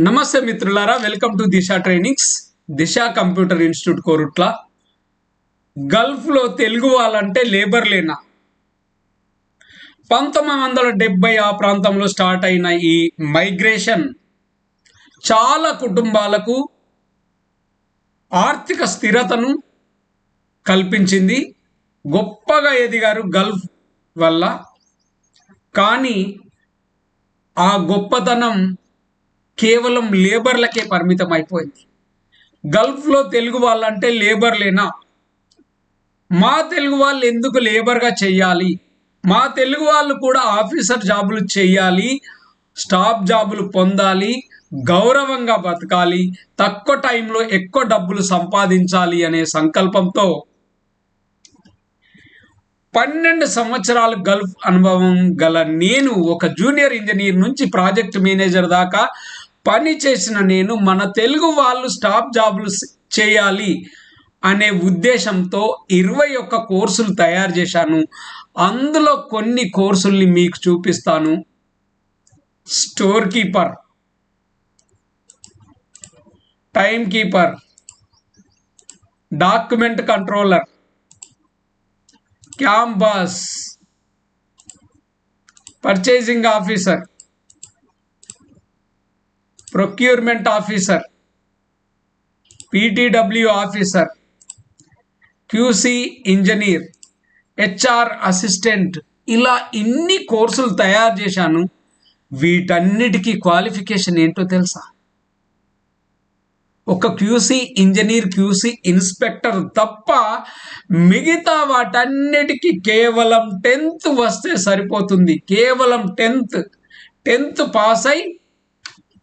నమస్తే మిత్రులారా welcome to Disha trainings. Disha computer institute Korutla. గల్ఫ్లో Telugu వాళ్ళంటే లేబర్ లేనా? పంతొమ్మిది వందల డెబ్బై ఆ ప్రాంతంలో స్టార్ట్ అయిన ఈ మైగ్రేషన్ చాలా కుటుంబాలకు ఆర్థిక స్థిరతను కల్పించింది. గొప్పగా ఎదిగారు గల్ఫ్ వల్ల. కానీ ఆ గొప్పతనం కేవలం లేబర్లకే పరిమితం అయిపోయింది గల్ఫ్లో తెలుగు వాళ్ళంటే లేబర్లేనా? మా తెలుగు వాళ్ళు ఎందుకు లేబర్గా చెయ్యాలి మా తెలుగు వాళ్ళు కూడా ఆఫీసర్ జాబులు చేయాలి స్టాఫ్ జాబులు పొందాలి గౌరవంగా బతకాలి తక్కువ టైంలో ఎక్కువ డబ్బులు సంపాదించాలి అనే సంకల్పంతో పన్నెండు సంవత్సరాలు గల్ఫ్ అనుభవం గల నేను ఒక జూనియర్ ఇంజనీర్ నుంచి ప్రాజెక్ట్ మేనేజర్ దాకా పని చేసిన నేను మన తెలుగు వాళ్ళు స్టాఫ్ జాబులు చేయాలి అనే ఉద్దేశంతో ఇరవై ఒక్క కోర్సులు తయారు చేశాను. అందులో కొన్ని కోర్సుల్ని మీకు చూపిస్తాను. Store keeper time keeper document controller campus purchasing officer procurement officer PTW officer QC engineer HR assistant. ఇలా ఇన్ని కోర్సులు తయారు చేశాను వీటన్నిటికీ క్వాలిఫికేషన్ ఏంటో తెలుసా? ఒక క్యూసీ ఇంజనీర్ క్యూసీ ఇన్స్పెక్టర్ తప్ప మిగతా వాటన్నిటికీ కేవలం టెన్త్ వస్తే సరిపోతుంది. కేవలం టెన్త్. టెన్త్ పాస్ అయి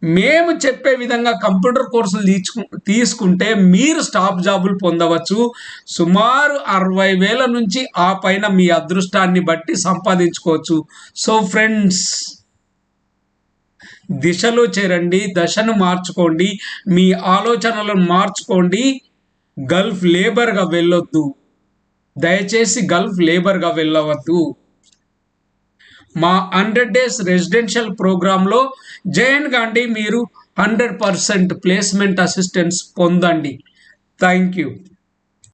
మేము చెప్పే విధంగా కంప్యూటర్ కోర్సులు తీసుకు తీసుకుంటే మీరు స్టాఫ్ జాబులు పొందవచ్చు. సుమారు అరవై వేల నుంచి ఆ పైన మీ అదృష్టాన్ని బట్టి సంపాదించుకోవచ్చు. సో ఫ్రెండ్స్ దిశలో చేరండి దశను మార్చుకోండి మీ ఆలోచనలను మార్చుకోండి. గల్ఫ్ లేబర్గా వెళ్ళొద్దు. దయచేసి గల్ఫ్ లేబర్గా వెళ్ళవద్దు. మా హండ్రెడ్ డేస్ రెసిడెన్షియల్ ప్రోగ్రాంలో జయన్ గాంధీ మీరు హండ్రెడ్ పర్సెంట్ ప్లేస్మెంట్ అసిస్టెన్స్ పొందండి. Thank you.